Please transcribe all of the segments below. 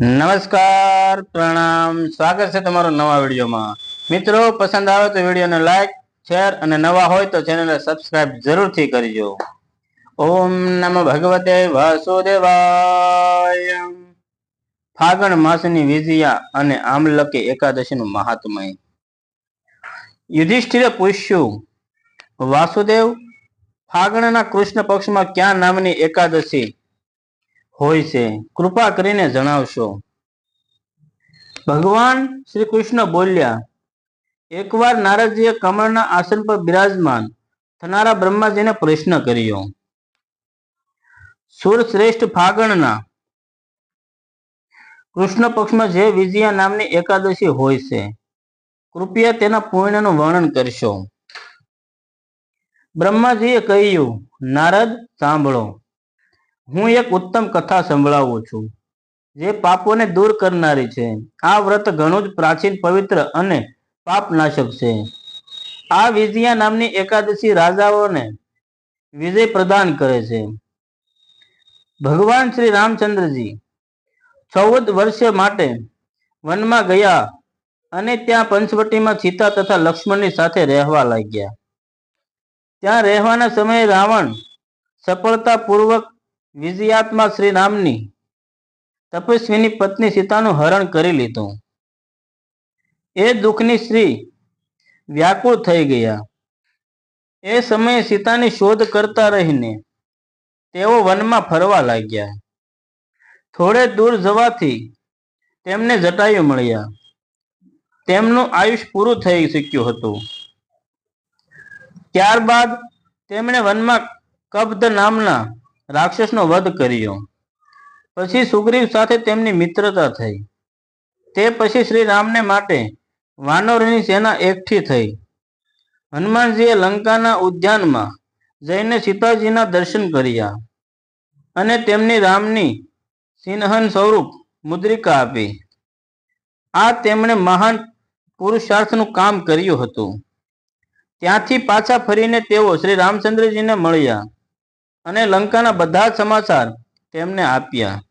નમસ્કાર, પ્રણામ. સ્વાગત છે તમારો નવા વિડીયોમાં. મિત્રો, પસંદ આવે તો વિડીયોને લાઈક શેર અને નવા હોય તો ચેનલને સબસ્ક્રાઇબ જરૂરથી કરજો. ઓમ નમઃ ભગવતે વાસુદેવાય. ફાગણ માસની વિજયા અને આમલકી એકાદશીનું મહાત્મય. યુધિષ્ઠિરે પૂછ્યું, વાસુદેવ, ફાગણના કૃષ્ણ પક્ષમાં ક્યાં નામની એકાદશી? હોય છે. કૃપા કરીને જણાવશો. ભગવાન શ્રી કૃષ્ણ બોલ્યા, એકવાર નારદજીએ કમળના આસન પર બિરાજમાન થનારા બ્રહ્માજીને પ્રશ્ન કર્યો. સુર શ્રેષ્ઠ ફાગણના કૃષ્ણ પક્ષમાં જે વિજયા નામની એકાદશી હોય છે, કૃપયા તેના પુણ્યનું વર્ણન કરશો. બ્રહ્માજીએ કહ્યું, નારદ, સાંભળો. હું એક ઉત્તમ કથા સંભળાવું છું. જે પાપોને દૂર કરનારી છે. આ વ્રત ઘણું જ પ્રાચીન, પવિત્ર અને પાપનાશક છે. આ વિજયા નામની એકાદશી રાજાઓને વિજય પ્રદાન કરે છે. ભગવાન શ્રી રામચંદ્રજી ચૌદ વર્ષ માટે વનમાં ગયા અને ત્યાં પંચવટીમાં સીતા તથા લક્ષ્મણની સાથે રહેવા લાગ્યા. ત્યાં રહેવાના સમયે રાવણ સફળતાપૂર્વક વિજયાત્મા શ્રી રામની તપસ્વીની પત્ની સીતાનું હરણ કરી લીધું. એ દુઃખની શ્રી વ્યાકુળ થઈ ગયા. એ સમયે સીતાની શોધ કરતા રહીને તેઓ વનમાં ફરવા લાગ્યા. થોડે દૂર જવાથી તેમને જટાયુ મળ્યા. તેમનું આયુષ પૂરું થઈ શક્યું હતું. ત્યારબાદ તેમણે વનમાં કબ્ધ નામના રાક્ષસનો વધ કર્યો. પછી સુગ્રીવ સાથે તેમની મિત્રતા થઈ. તે પછી શ્રી રામને માટે વાનરોની સેના એકઠી થઈ. હનુમાનજીએ લંકાના ઉદ્યાનમાં જઈને સીતાજીના દર્શન કર્યા અને તેમની રામની સિંહન સ્વરૂપ મુદ્રિકા આપી. આ તેમણે મહાન પુરુષાર્થનું કામ કર્યું હતું. ત્યાંથી પાછા ફરીને તેઓ શ્રી રામચંદ્રજીને મળ્યા. અને લંકાના બધા જ સમાચાર તેમને આપ્યા.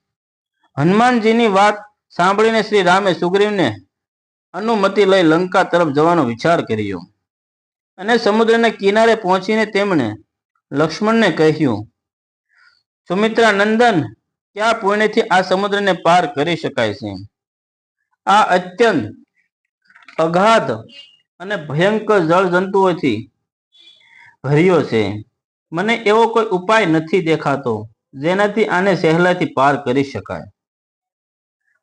હનુમાનજીની વાત સાંભળીને શ્રી રામે સુગ્રીવને અનુમતિ લઈ લંકા તરફ જવાનો વિચાર કર્યો અને સમુદ્રના કિનારે પહોંચીને તેમણે લક્ષ્મણને કહ્યું સુમિત્રા નંદન ક્યાં પુણ્યથી આ સમુદ્રને પાર કરી શકાય છે? આ અત્યંત અગાધ અને ભયંકર જળ જંતુઓથી ભર્યો છે. મને એવો કોઈ ઉપાય નથી દેખાતો જેનાથી આને સહેલાથી પાર કરી શકાય.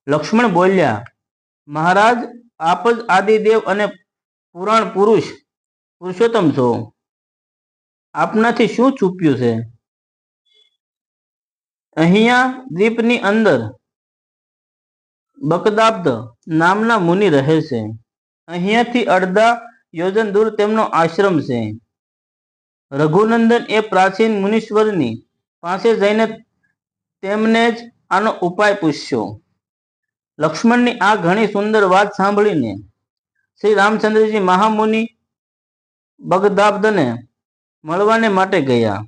લક્ષ્મણ બોલ્યા, મહારાજ, આપ જ આદિદેવ અને પુરાણ પુરુષ, પુરુષોત્તમ છો. આપનાથી શું છુપ્યું છે? અહીંયા દ્વીપની અંદર બકદાબ્દ નામના મુનિ રહે છે. અહીંયાથી અડધા યોજન દૂર તેમનો આશ્રમ છે. રઘુનંદન એ પ્રાચીન મુનીશ્વરની પાસે જઈને તેમને જ આનો ઉપાય પૂછ્યો. લક્ષ્મણની આ ઘણી સુંદર વાત સાંભળીને શ્રી રામચંદ્રજી મહામુનિ બગદાબ્દને મળવાને માટે ગયા.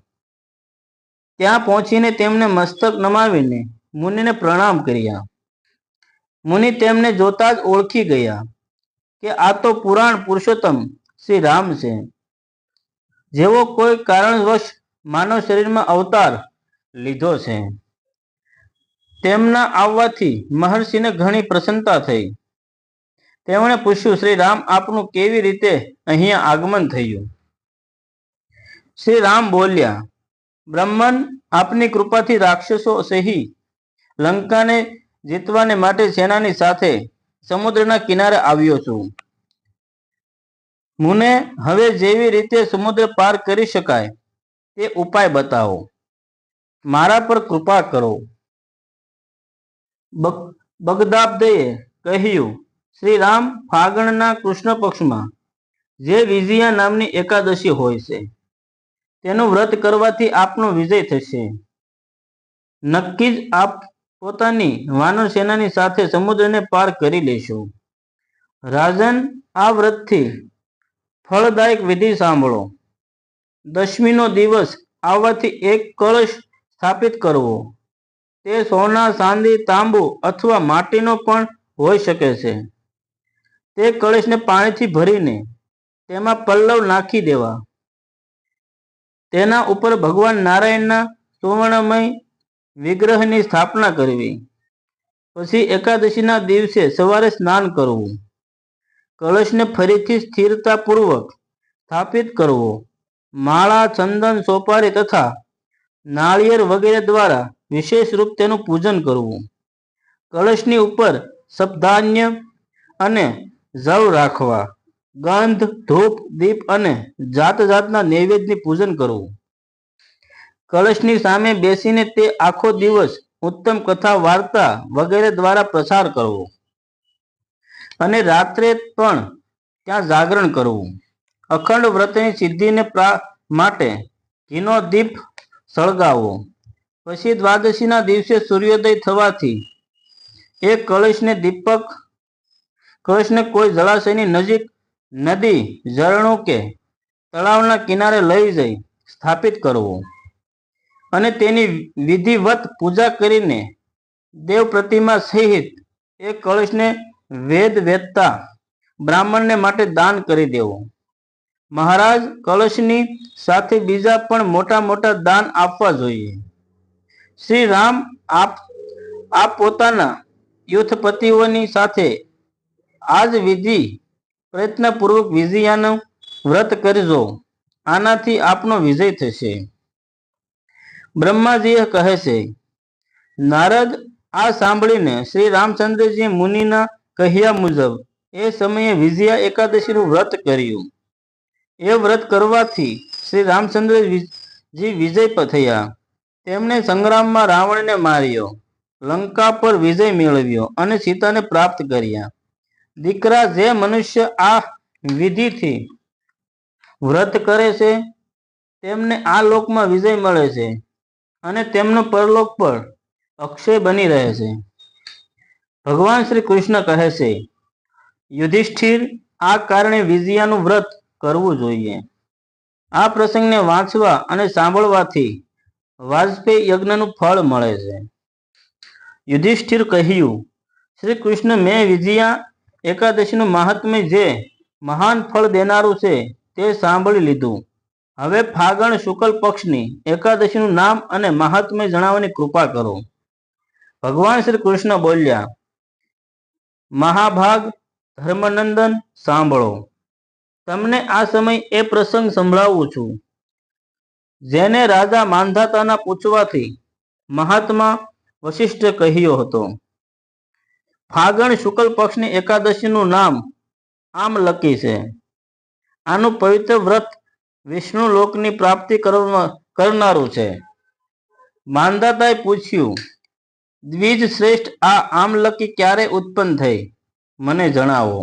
ત્યાં પહોંચીને તેમને મસ્તક નમાવીને મુનિને પ્રણામ કર્યા. મુનિ તેમને જોતા જ ઓળખી ગયા કે આ તો પુરાણ પુરુષોત્તમ શ્રી રામ છે. જેવો કોઈ કારણવશ માનવ શરીરમાં અવતાર લીધો છે. તેમના આવવાથી મહર્ષિને ઘણી પ્રસન્નતા થઈ. તેમણે પૂછ્યું, શ્રી રામ, આપનું કેવી રીતે અહીંયા આગમન થયું? શ્રી રામ બોલ્યા, બ્રહ્મન, આપની કૃપાથી રાક્ષસો સહી લંકાને જીતવાને માટે સેનાની સાથે સમુદ્રના કિનારે આવ્યો છું. મુને હવે જેવી રીતે સમુદ્ર પાર કરી શકાય તે ઉપાય બતાવો. મારા પર કૃપા કરો. બગ- બગદાબ્દે કહ્યું શ્રી રામ ફાગણના કૃષ્ણ પક્ષમાં, જે વિજયા નામની એકાદશી હોય છે, તેનું વ્રત કરવાથી આપનો વિજય થશે. નક્કી જ આપ પોતાની વાનર સેનાની સાથે સમુદ્રને પાર કરી લેશો. રાજન આ વ્રતથી ફળદાયક વિધિ સાંભળો. દશમીનો દિવસ આવવાથી એક કળશ સ્થાપિત કરવો. તે સોના, ચાંદી, તાંબુ અથવા માટીનો પણ હોઈ શકે છે. તે કળશને પાણીથી ભરીને તેમાં પલ્લવ નાખી દેવા. તેના ઉપર ભગવાન નારાયણના સુવર્ણમય વિગ્રહની સ્થાપના કરવી. પછી એકાદશીના દિવસે સવારે સ્નાન કરવું. કળશને ફરીથી સ્થિરતાપૂર્વક સ્થાપિત કરવો. માળા, ચંદન, સોપારી તથા નાળિયેર વગેરે દ્વારા વિશેષ રૂપ તેનું પૂજન કરવું. કળશની ઉપર સપ્ધાન્ય અને જવ રાખવા, ગંધ, ધૂપ, દીપ અને જાત જાતના નૈવેદ્યની પૂજન કરવું. કળશની સામે બેસીને તે આખો દિવસ ઉત્તમ કથા વાર્તા વગેરે દ્વારા પ્રસાર કરવો. અને રાત્રે પણ ત્યાં જાગરણ કરવું. અખંડ વ્રતની સિદ્ધિને માટે ઘીનો દીપ સળગાવવો. પછી દ્વાદશીના દિવસે સૂર્યોદય થવાથી એ કળશને દીપક, કળશને કોઈ જળાશયની નજીક નદી, ઝરણું કે તળાવના કિનારે લઈ જઈ સ્થાપિત કરવો. અને તેની વિધિવત પૂજા કરીને દેવ પ્રતિમા સહિત એ કળશને વેદ વેદતા બ્રાહ્મણને માટે દાન કરી દેવો. મહારાજ કલશની સાથે બીજા પણ મોટા મોટા દાન આપવા જોઈએ. શ્રી રામ આપ આપ પોતાના યુથપતિઓની સાથે આજ વિધિ, પ્રયત્નપૂર્વક વિજયાનું વ્રત કરજો. આનાથી આપનો વિજય થશે. બ્રહ્માજીએ કહે છે, નારદ આ સાંભળીને શ્રી રામચંદ્રજી મુનિના કહ્યા મુજબ, એ સમયે વિજયા એકાદશીનું વ્રત કર્યું. એ વ્રત કરવાથી શ્રી રામચંદ્રજી વિજય થયા. તેમણે સંગ્રામમાં રાવણને માર્યો, લંકા પર વિજય મેળવ્યો અને સીતાને પ્રાપ્ત કર્યા. દીકરા જે મનુષ્ય આ વિધિથી વ્રત કરે છે, તેમને આ લોકમાં વિજય મળે છે અને તેમનો પરલોક પર અક્ષય બની રહે છે. ભગવાન શ્રી કૃષ્ણ કહે છે, યુધિષ્ઠિર, આ કારણે વિજયાનું વ્રત કરવું જોઈએ. આ પ્રસંગને વાંચવા અને સાંભળવાથી વાજપેયી યજ્ઞનું ફળ મળે છે. યુધિષ્ઠિર કહ્યું, શ્રી કૃષ્ણ, મેં વિજયા એકાદશીનું મહાત્મ્ય જે મહાન ફળ દેનારું છે તે સાંભળી લીધું. હવે ફાગણ શુક્લ પક્ષની એકાદશીનું નામ અને મહાત્મ્ય જણાવવાની કૃપા કરો. ભગવાન શ્રી કૃષ્ણ બોલ્યા મહાભાગ ધર્મનંદન સાંભળો. તમને આ સમય એ પ્રસંગ સંભળાવું છું. જેને રાજા માંધાતાના પૂછવાથી મહાત્મા વશિષ્ઠ કહ્યો હતો. ફાગણ શુક્લ પક્ષની એકાદશીનું નામ આમ લકી છે. આનું પવિત્ર વ્રત વિષ્ણુ લોકની પ્રાપ્તિ કરવા- કરનારું છે. માંધાતાએ પૂછ્યું દ્વિજ શ્રેષ્ઠ આ આમલકી ક્યારે ઉત્પન્ન થઈ? મને જણાવો.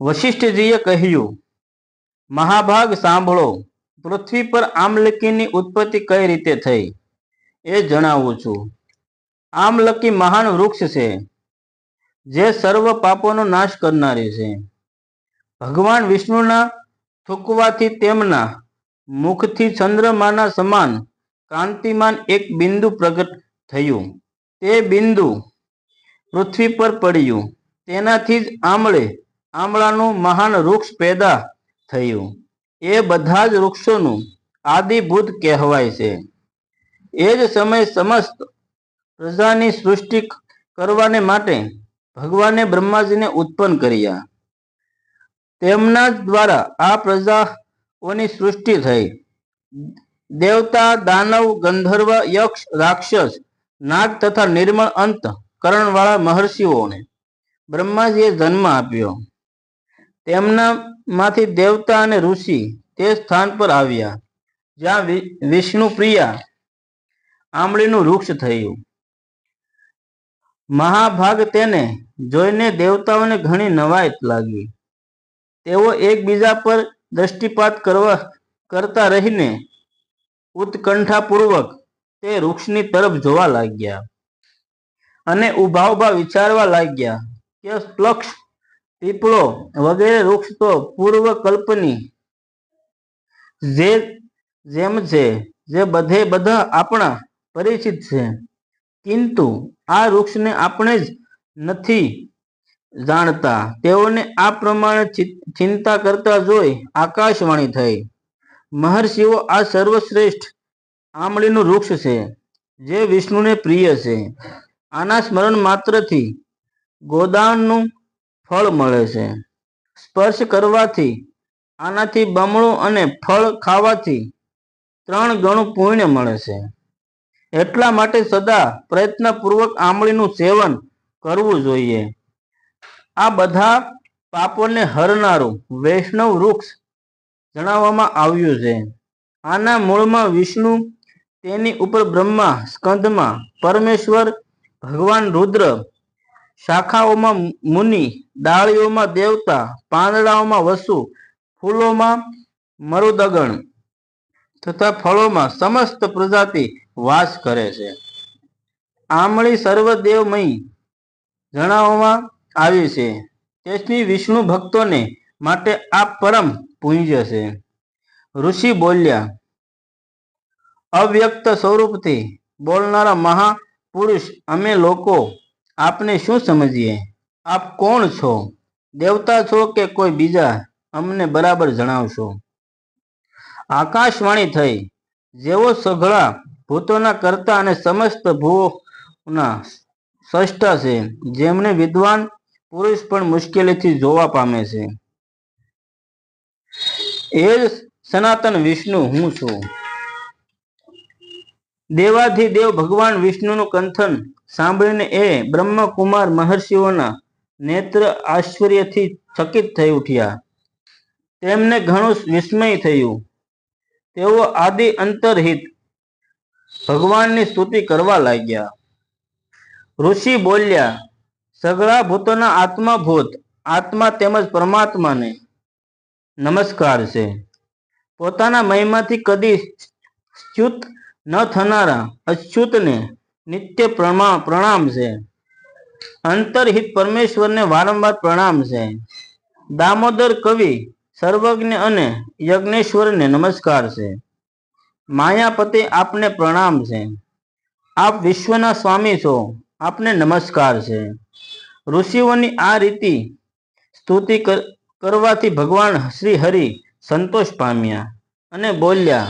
વશિષ્ઠજીએ કહ્યું, મહાભાગ સાંભળો. પૃથ્વી પર આમલકીની ઉત્પત્તિ કઈ રીતે થઈ? એ જણાવું છું. આમલકી મહાન વૃક્ષ છે, જે સર્વ પાપોનો નાશ કરનારી છે. ભગવાન વિષ્ણુના થૂકવાથી તેમના મુખથી ચંદ્રમાના સમાન કાંતિમાન એક બિંદુ પ્રગટ થયું. તે બિંદુ પૃથ્વી પર પડ્યું. તેનાથી જ આમળે આમળાનું મહાન વૃક્ષ પેદા થયું. એ બધા જ વૃક્ષોનું આદિભૂત કહેવાય છે. એ જ સમયે સમસ્ત પ્રજાની સૃષ્ટિ કરવાને માટે ભગવાને બ્રહ્માજીને ઉત્પન્ન કર્યા. તેમના દ્વારા આ પ્રજાઓની સૃષ્ટિ થઈ. દેવતા, દાનવ, ગંધર્વ, યક્ષ, રાક્ષસ નાગ તથા નિર્મળ અંત કરણવાળા મહર્ષિઓને બ્રહ્માજીએ જન્મ આપ્યો. તેમનામાંથી દેવતા અને ઋષિ તે સ્થાન પર આવ્યા, જ્યાં વિષ્ણુ પ્રિયા આંબળીનું વૃક્ષ થયું. મહાભાગ તેને જોઈને દેવતાઓને ઘણી નવાયત લાગી. તેઓ એકબીજા પર દ્રષ્ટિપાત કરવા, કરતા રહીને ઉત્કંઠાપૂર્વક તે વૃક્ષની તરફ જોવા લાગ્યા અને ઊભા ઊભા વિચારવા લાગ્યા કે સ્પ્લક્ષ પીપળો વગેરે વૃક્ષ તો પૂર્વ કલ્પની જે જેમ છે, જે બધે બધા આપણા પરિચિત છે. કિંતુ આ વૃક્ષને આપણે જ નથી જાણતા. તેઓને આ પ્રમાણે ચિંતા કરતા જોઈ આકાશવાણી થઈ. મહર્ષિઓ આ સર્વશ્રેષ્ઠ આંબળીનું વૃક્ષ છે, જે વિષ્ણુને પ્રિય છે. આના સ્મરણ માત્રથી ગોદાનનું ફળ મળે છે. સ્પર્શ કરવાથી, આનાથી બમણું અને ફળ ખાવાથી ત્રણ ગણું પુણ્ય મળે છે. એટલા માટે સદા પ્રયત્નપૂર્વક આંબળીનું સેવન કરવું જોઈએ. આ બધા પાપોને હરનારું વૈષ્ણવ વૃક્ષ જણાવવામાં આવ્યું છે. આના મૂળમાં વિષ્ણુ તેની ઉપર બ્રહ્મા સ્કંદમાં પરમેશ્વર, ભગવાન રુદ્ર, શાખાઓમાં મુનિ, ડાળીઓમાં દેવતા, પાંદડાઓમાં વસુ, ફૂલોમાં મરુદગણ તથા ફળોમાં સમસ્ત પ્રજાતિ વાસ કરે છે. આમળી સર્વદેવમય જણાવવામાં આવી છે. તેથી વિષ્ણુ ભક્તોને માટે આ પરમ પૂજ્ય છે. ઋષિ બોલ્યા અવ્યક્ત સ્વરૂપથી બોલનારા મહાપુરુષ અમે લોકો આપને શું સમજીએ? આપ કોણ છો? દેવતા છો કે કોઈ બીજા? અમને બરાબર જણાવશો. આકાશવાણી થઈ. જેવો સઘળા ભૂતોના કરતા અને સમસ્ત ભૂના સ્રષ્ટા છે, જેમને વિદ્વાન પુરુષ પણ મુશ્કેલીથી જોવા પામે છે. એ સનાતન વિષ્ણુ હું છું. દેવાધિદેવ ભગવાન વિષ્ણુનું કંથન સાંભળીને એ બ્રહ્મકુમાર મહર્ષિઓના નેત્ર આશ્ચર્યથી ચકિત થઈ ઉઠ્યા. તેમને ઘણું વિસ્મય થયું. તેઓ આદિ અંતરહિત ભગવાનની સ્તુતિ કરવા લાગ્યા. ઋષિ બોલ્યા, સગળા ભૂતોના આત્માભૂત, આત્મા તેમજ પરમાત્માને નમસ્કાર છે. પોતાના મહિમાથી કદી ચ્યુત ન થનારા અચ્યુતને નિત્ય પ્રણામ છે. અંતરહિત પરમેશ્વરને વારંવાર પ્રણામ છે. દામોદર કવિ, સર્વજ્ઞ અને યજ્ઞેશ્વરને નમસ્કાર છે. માયાપતિ આપને પ્રણામ છે. આપ વિશ્વના સ્વામી છો, આપને નમસ્કાર છે. ઋષિઓની આ રીતિ સ્તુતિ કરવાથી ભગવાન શ્રી હરિ સંતોષ પામ્યા અને બોલ્યા,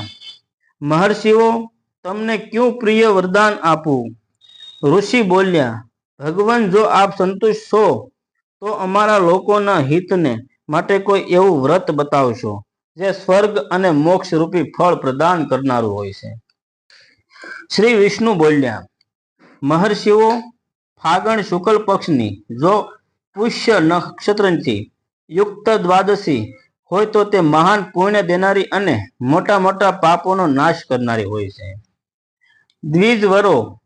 મહર્ષિઓ તમને ક્યું પ્રિય વરદાન આપું? ઋષિ બોલ્યા, ભગવાન, જો આપ સંતુષ્ટ છો, તો અમારા લોકોના હિતને માટે કોઈ એવું વ્રત બતાવશો, જે સ્વર્ગ અને મોક્ષ રૂપી ફળ પ્રદાન કરનારું હોય છે. શ્રી વિષ્ણુ બોલ્યા, મહર્ષિઓ, ફાગણ શુક્લ પક્ષની જો પુષ્ય નક્ષત્રથી યુક્ત દ્વાદશી હોય તો તે મહાન પુણ્ય દેનારી અને મોટા મોટા પાપોનો નાશ કરનારી હોય છે. દ્વિજ વરો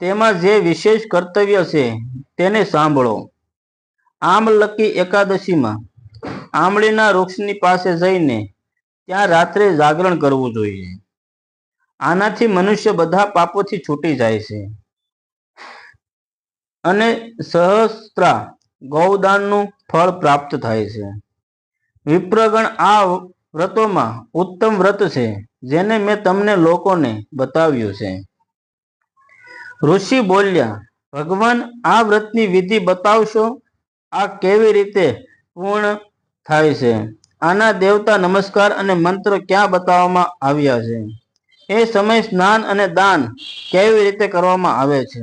તેમાં જે વિશેષ કર્તવ્ય છે તેને સાંભળો. આમલકી એકાદશીમાં આમળીના વૃક્ષની પાસે જઈને ત્યાં રાત્રે જાગરણ કરવું જોઈએ. આનાથી મનુષ્ય બધા પાપોથી છૂટી જાય છે. અને સહસ્ત્રા ગૌદાનનું ફળ પ્રાપ્ત થાય છે. વિપ્રગણ આ વ્રતોમાં ઉત્તમ વ્રત છે, જેને મેં તમને લોકોને બતાવ્યું છે. ઋષિ બોલ્યા, ભગવાન, આ વ્રતની વિધિ બતાવશો? આ કેવી રીતે પૂર્ણ થાય છે? આના દેવતા નમસ્કાર અને મંત્ર ક્યાં બતાવવામાં આવ્યા છે? એ સમય સ્નાન અને દાન કેવી રીતે કરવામાં આવે છે?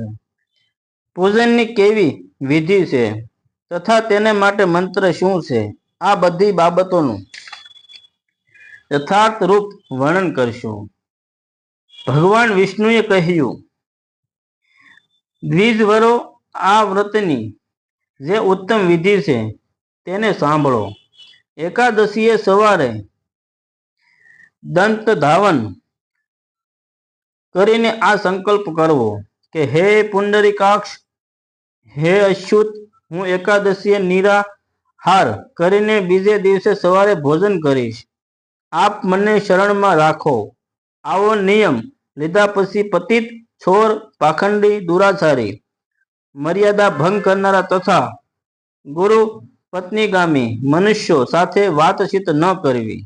પૂજનની કેવી વિધિ છે? તથા તેને માટે મંત્ર શું છે? આ બધી બાબતોનું યથાર્થ રૂપ વર્ણન કરશું. ભગવાન વિષ્ણુએ કહ્યું દ્વિજવરો આ વ્રતની જે ઉત્તમ વિધિ છે તેને સાંભળો. એકાદશીએ સવારે દંત ધાવન કરીને આ સંકલ્પ કરવો કે, હે પુંડરીકાક્ષ, હે અશ્યુત હું એકાદશીએ નિરાહાર કરીને બીજે દિવસે સવારે ભોજન કરીશ. આપ મને શરણમાં રાખો. આવો નિયમ લીધા પછી પતિત છોર, પાખંડી, દુરાચારી, મર્યાદા ભંગ કરનારા તથા ગુરુ, પત્નીગામી, મનુષ્યો સાથે વાતચીત ન કરવી.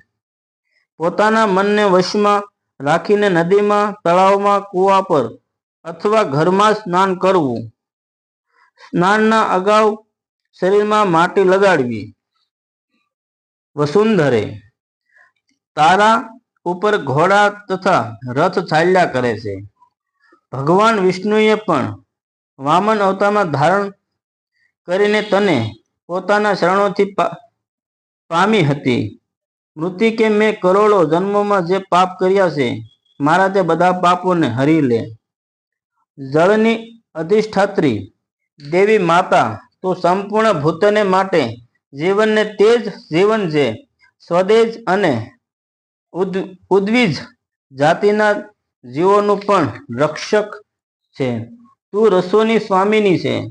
પોતાના મનને વશમાં રાખીને નદીમાં, તળાવમાં, કૂવા પર અથવા ઘરમાં સ્નાન કરવું. સ્નાનના અગાઉ શરીરમાં માટી લગાડવી. વસુંધરે તારા ઉપર ઘોડા તથા રથ ચાલ્યા કરે છે. ભગવાન વિષ્ણુએ પણ વામન અવતારમાં ધારણ કરીને તને પોતાના શરણોથી પામી હતી. મૃતિકે મેં કરોડો જન્મોમાં જે પાપ કર્યા છે, મારા તે બધા પાપોને હરી લે. જળની અધિષ્ઠાત્રી દેવી માતા, તો સંપૂર્ણ ભૂતને માટે જીવનને તે જ જીવન છે, સ્વદેજ અને ઉદ- ઉદ્વિજ જાતિના જીવોનું પણ રક્ષક છે. તું રસોની સ્વામીની છે.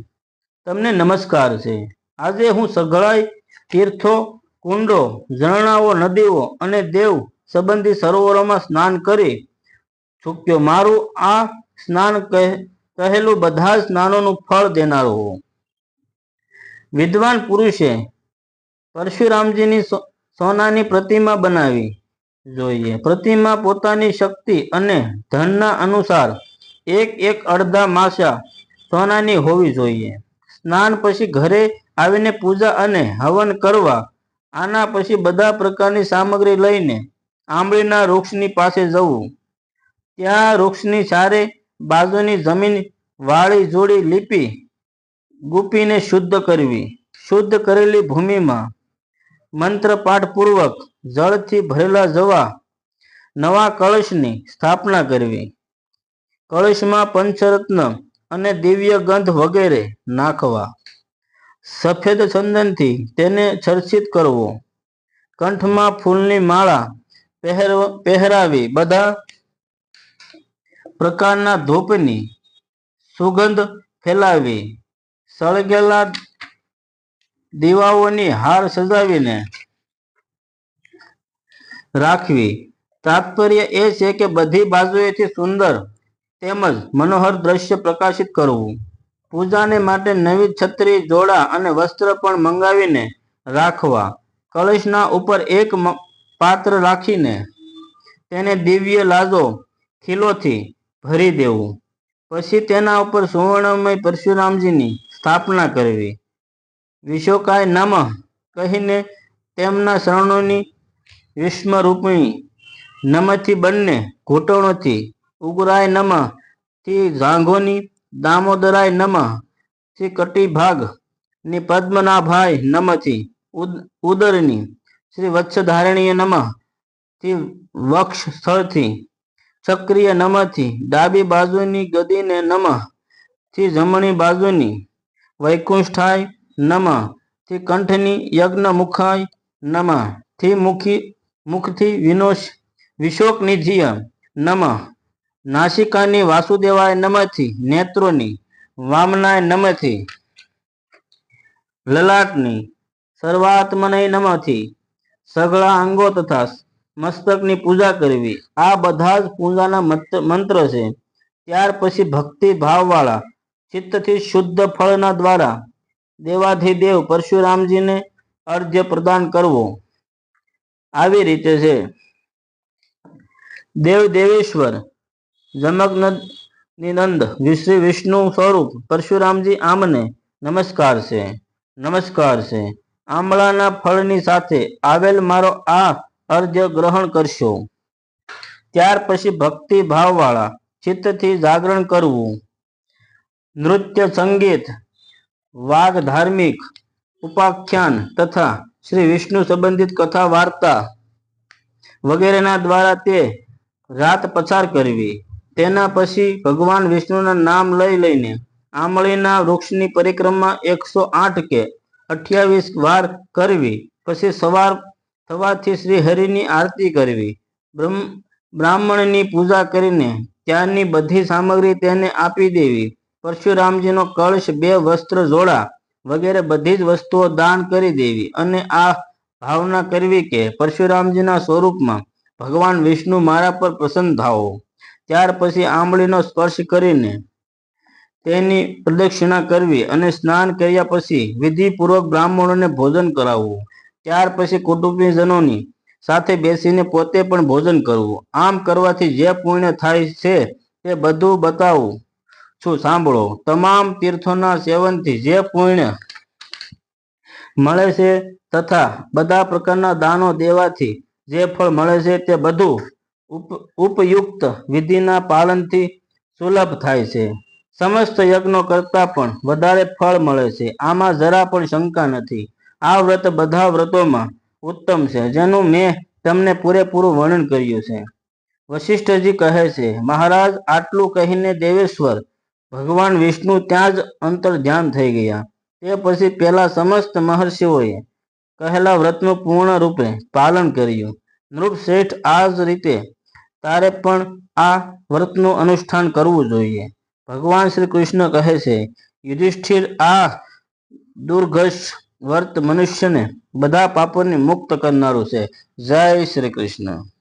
તમને નમસ્કાર છે. આજે હું સઘળાઈ તીર્થો, કુંડો, ઝરણાઓ, નદીઓ અને દેવ સંબંધી સરોવરોમાં સ્નાન કરી ચૂક્યો મારું આ સ્નાન કહે- કહેલું બધા સ્નાનોનું ફળ દેનારું હો વિદ્વાન પુરુષે પરશુરામજીની સોનાની પ્રતિમા બનાવી જોઈએ. પ્રતિમા પોતાની શક્તિ અને ધનના અનુસાર એક એક અડધા માસા સોનાની હોવી જોઈએ. સ્નાન પછી ઘરે આવીને પૂજા અને હવન કરવા, આના પછી બધા પ્રકારની સામગ્રી લઈને આંબળીના વૃક્ષની પાસે જવું. ત્યાં વૃક્ષની ચારે બાજુની જમીન વાળી જોડી લીપી ગુપીને શુદ્ધ કરવી. શુદ્ધ કરેલી ભૂમિમાં મંત્ર પાઠ પૂર્વક જળથી ભરેલા જવા નવા કળશની સ્થાપના કરવી. કળશમાં પંચરત્ન અને દિવ્ય ગંધ વગેરે નાખવા. સફેદ ચંદનથી તેને ચર્ચિત કરવો. કંઠમાં ફૂલની માળા પહેરવ- પહેરાવી બધા પ્રકારના ધૂપની સુગંધ ફેલાવી. સળગેલા દીવાઓની હાર સજાવીને રાખવી. તાત્પર્ય એ છે કે બધી બાજુએથી સુંદર તેમજ મનોહર દ્રશ્ય પ્રકાશિત કરવું. પૂજાને માટે નવી છત્રી, જોડા અને વસ્ત્ર પણ મંગાવીને રાખવા. કળશના ઉપર એક પાત્ર રાખીને તેને દિવ્ય લાજો ખીલોથી ભરી દેવું. પછી તેના ઉપર સુવર્ણમય પરશુરામજીની સ્થાપના કરવી. વિશોકાય નમઃ કહીને તેમના શરણોની વિસ્મરૂપિણી નમથી બંને ઘૂંટણોથી ઉગરાય નમ, થી જાંઘોની દામોદરાય નમ, થી કટી ભાગની પદ્મનાભાય નમથી ઉદ- ઉદરની શ્રી વત્સધારણીય નમ, થી વક્ષ સ્થળથી સક્રિય નમથી ડાબી બાજુની ગદીને નમ, થી જમણી બાજુની વૈકુંઠાય નમ, થી કંઠની યજ્ઞ મુખાય નમ, થી મુખી મુખથી વિનોશ વિશોકનિધિય નમઃ. નાસિકાની વાસુદેવાય નમથી, નેત્રોની વામનાય નમથી, લલાટની સર્વાત્મને નમથી, સગળા અંગો તથા મસ્તકની પૂજા કરવી. આ બધા જ પૂજાના મંત્ર છે. ત્યાર પછી ભક્તિ ભાવવાળા ચિત્તથી શુદ્ધ ફળના દ્વારા દેવાધિદેવ પરશુરામજીને અર્ધ્ય પ્રદાન કરવો. આવી રીતે છે. દેવ દેવેશ્વર જમક નિનંદ શ્રી વિષ્ણુ સ્વરૂપ, પરશુરામજી આમને નમસ્કાર છે. નમસ્કાર છે. આંબળાના ફળની સાથે આવેલ મારો આ અર્ઘ્ય ગ્રહણ કરશો. ત્યાર પછી ભક્તિ ભાવવાળા ચિત્તથી જાગરણ કરવું. નૃત્ય સંગીત, વાઘ ધાર્મિક, ઉપાખ્યાન તથા શ્રી વિષ્ણુ સંબંધિત કથા, વાર્તા વગેરેના દ્વારા તે રાત પસાર કરવી. તેના પછી ભગવાન વિષ્ણુના નામ લઈ લઈને આમળીના વૃક્ષની પરિક્રમા એકસો આઠ કે અઠ્યાવીસ વાર કરવી. પછી સવાર થવાથી શ્રી હરિની આરતી કરવી. બ્રહ્મ, બ્રાહ્મણની પૂજા કરીને ત્યાંની બધી સામગ્રી તેને આપી દેવી. પરશુરામજીનો કળશ, બે વસ્ત્ર જોડા વગેરે બધી જ વસ્તુઓ દાન કરી દેવી અને આ ભાવના કરવી કે પરશુરામજીના સ્વરૂપમાં ભગવાન વિષ્ણુ મારા પર પ્રસન્ન થાવો ત્યાર પછી આંબળીનો સ્પર્શ કરીને તેની પ્રદક્ષિણા કરવી અને સ્નાન કર્યા પછી વિધિપૂર્વક બ્રાહ્મણોને ભોજન કરાવવું. ત્યાર પછી કુટુંબીજનોની સાથે બેસીને પોતે પણ ભોજન કરવું. આમ કરવાથી જે પુણ્ય થાય છે તે બધું બતાવવું છું સાંભળો? તમામ તીર્થોના સેવનથી જે પુણ્ય મળે છે તથા બધા પ્રકારના દાનો દેવાથી જે ફળ મળે છે તે બધું ઉપ- ઉપયુક્ત વિધિના પાલનથી સુલભ થાય છે. સમસ્ત યજ્ઞો કરતા પણ વધારે ફળ મળે છે. આમાં જરા પણ શંકા નથી. આ વ્રત બધા વ્રતોમાં ઉત્તમ છે, જેનું મેં તમને પૂરેપૂરું વર્ણન કર્યું છે. વશિષ્ઠજી કહે છે, મહારાજ, આટલું કહીને દેવેશ્વર ભગવાન વિષ્ણુ ત્યાં જ અંતર ધ્યાન થઈ ગયા. તે પછી પેલા સમસ્ત મહર્ષિઓએ કહેલા વ્રતનું પૂર્ણ રૂપે પાલન કર્યું. નૃપશ્રેષ્ઠ આ જ રીતે તારે પણ આ વ્રતનું અનુષ્ઠાન કરવું જોઈએ. ભગવાન શ્રી કૃષ્ણ કહે છે, યુધિષ્ઠિર આ દુર્ઘસ વર્ત મનુષ્યને બધા પાપોને મુક્ત કરનારું છે. જય શ્રી કૃષ્ણ.